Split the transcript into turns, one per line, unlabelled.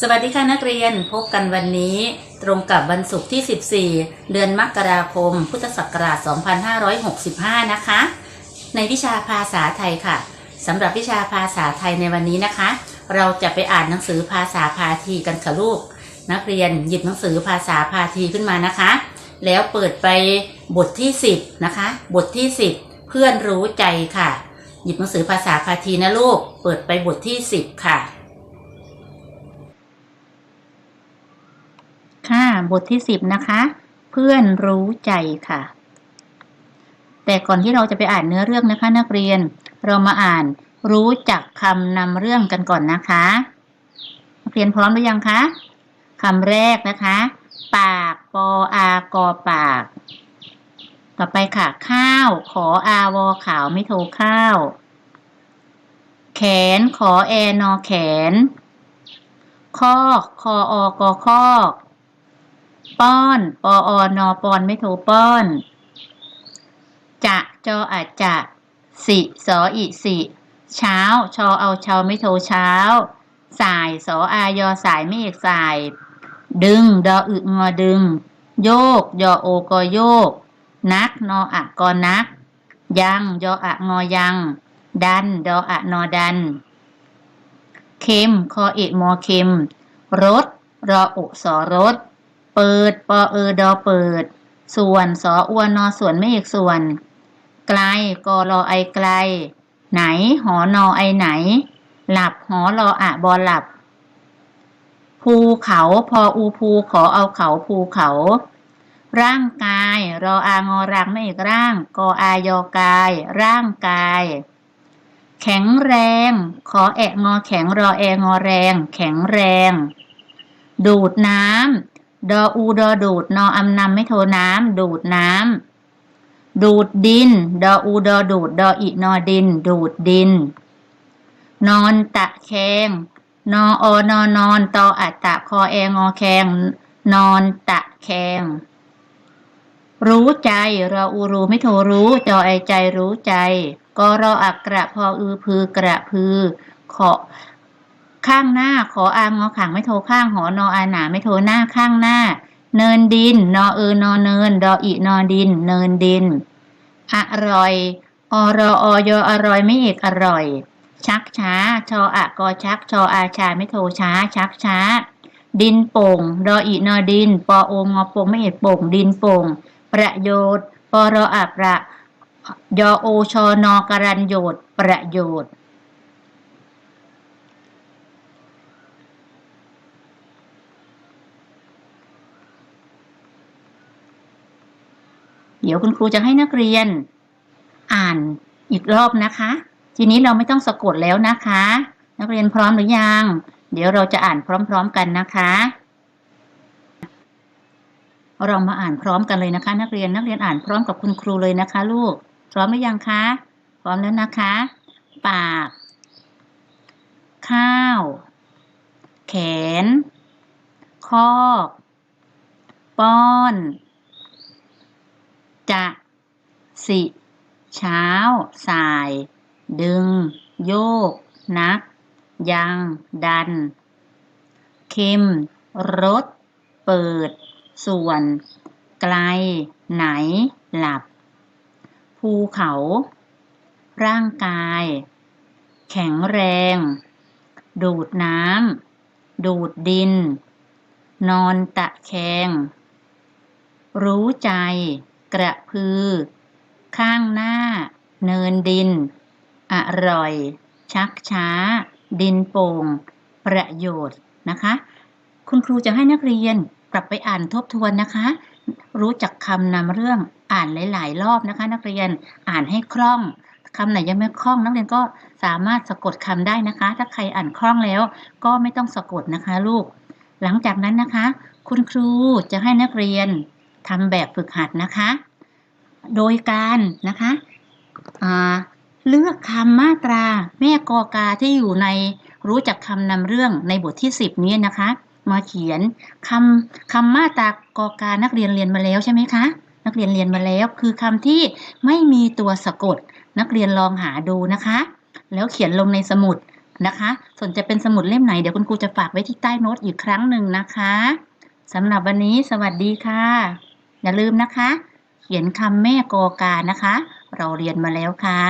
สวัสดีค่ะนักเรียนพบกันวันนี้ตรงกับวันศุกร์ที่ 14 เดือนมกราคม พุทธศักราช 2565 นะคะ ในวิชาภาษาไทยค่ะสำหรับวิชาภาษาไทยในวันนี้นะคะ เราจะไปอ่านหนังสือภาษาพาทีกันค่ะลูก นักเรียนหยิบหนังสือภาษาพาทีขึ้นมานะคะ แล้วเปิดไปบทที่ 10 นะคะ บทที่ 10 เพื่อนรู้ใจค่ะ หยิบหนังสือภาษาพาทีนะลูก เปิดไปบทที่ 10 ค่ะ ค่ะ บทที่สิบนะคะ เพื่อนรู้ใจค่ะ แต่ก่อนที่เราจะไปอ่านเนื้อเรื่องนะคะ นักเรียน เรามาอ่านรู้จักคำนำเรื่องกันก่อนนะคะ นักเรียนพร้อมหรือยังคะคำแรกนะคะ ปากปออากอปาก ต่อไปค่ะ ข้าวขออาวอขาวไม่โทรข้าว แขนขอแอนอแขน คอกคออกอคอก ป้อน ปออนอปอนไม่โทรป้อน จะจออาจจะ สิสออิสิเช้า ชอเอาเชาไม่โทรเช้า สายสออายอสายไม่เอกสาย ดึง ดออึงอดึง โยก ยอโอกอโยก นัก นออะกอนัก ยังยออะงอยัง ดัน ดออะนอดัน เค็ม คอเอะมอเค็มรถรออุสอรถ เปิด ปอเออดอเปิด ส่วนสออวนอส่วนไม่เอกส่วน ไกลกอรอไอไกล ไหน หอนอไอไหน หลับหอรออะบอหลับ ภูเขาพออูภูขอเอาเขาภูเขา ร่างกาย รออางอรังไม่เอกร่าง กออายอกาย ร่างกายแข็งแรง ขอแอะงอแข็งรอแองอแรง แข็งแรง ดูดน้ำ ดออูดอดูด นออำนำไม่โทน้ำ ดูดน้ำ ดูดดิน ดออูดอดูด ดออินอดิน ดูดดิน นอนตะแคงนอออนอนอน ตออัตตะคอแองอแคง นอนตะแคง รู้ใจ รออูรูไม่โทรู้ จอไอใจรู้ใจ ก็รออักกระพออือพือกระพือ ขอ ข้างหน้า ขออางอขังไม่โทข้างหอนออาหนาไม่โทหน้าข้างหน้า เนินดิน นอเออนอเนิน ดออินอดิน เนินดิน อร่อย อรออยอร่อยไม่เอกอร่อย ชักช้า ชออะกอชัก ชออาชาไม่โทช้า ชักช้า ดินโป่ง ดออินอดิน ปอโองอโป่งไม่เอกโป่ง ดินโป่ง ประโยชน์ ปรออะประยอโอชอนอกรันโยชน์ประโยชน์ เดี๋ยวคุณครูจะให้นักเรียน อ่านอีกรอบนะคะ ทีนี้เราไม่ต้องสะกดแล้วนะคะ นักเรียนพร้อมหรือยัง เดี๋ยวเราจะอ่านพร้อม ๆกันนะคะ เรามาอ่านพร้อมกันเลยนะคะ นักเรียนนักเรียนอ่านพร้อมกับคุณครูเลยนะคะ ลูก พร้อมหรือยังคะ พร้อมแล้วนะคะ ปาก ข้าว แขน คอกป้อน จะสิ เช้า สาย ดึง โยก นัก ยัง ดัน เค็ม รส เปิด ส่วน ไกล ไหน หลับ ภูเขา ร่างกาย แข็งแรง ดูดน้ำ ดูดดิน นอนตะแคง รู้ใจ กระพือ ข้างหน้า เนินดิน อร่อย ชักช้า ดินโป่ง ประโยชน์นะคะ คุณครูจะให้นักเรียนกลับไปอ่านทบทวนนะคะ รู้จักคำนำเรื่องอ่านหลาย ๆ รอบนะคะ นักเรียนอ่านให้คล่องคำไหนยังไม่คล่องนักเรียนก็สามารถสะกดคำได้นะคะ ถ้าใครอ่านคล่องแล้ว ก็ไม่ต้องสะกดนะคะลูก หลังจากนั้นนะคะ คุณครูจะให้นักเรียน ทำแบบฝึกหัดนะคะ โดยการนะคะเลือกคำมาตราแม่กอกาที่อยู่ในรู้จักคำนำเรื่องในบทที่ 10 นี้นะคะ มาเขียนคำคำมาตรากอกานักเรียนเรียนมาแล้วใช่ไหมคะ นักเรียนเรียนมาแล้วคือคำที่ไม่มีตัวสะกด นักเรียนลองหาดูนะคะ แล้วเขียนลงในสมุดนะคะ ส่วนจะเป็นสมุดเล่มไหนเดี๋ยวคุณครูจะฝากไว้ที่ใต้โน้ตอีกครั้งหนึ่งนะคะสำหรับวันนี้สวัสดีค่ะ อย่าลืมนะคะ เขียนคำแม่กอกานะคะ เราเรียนมาแล้วค่ะ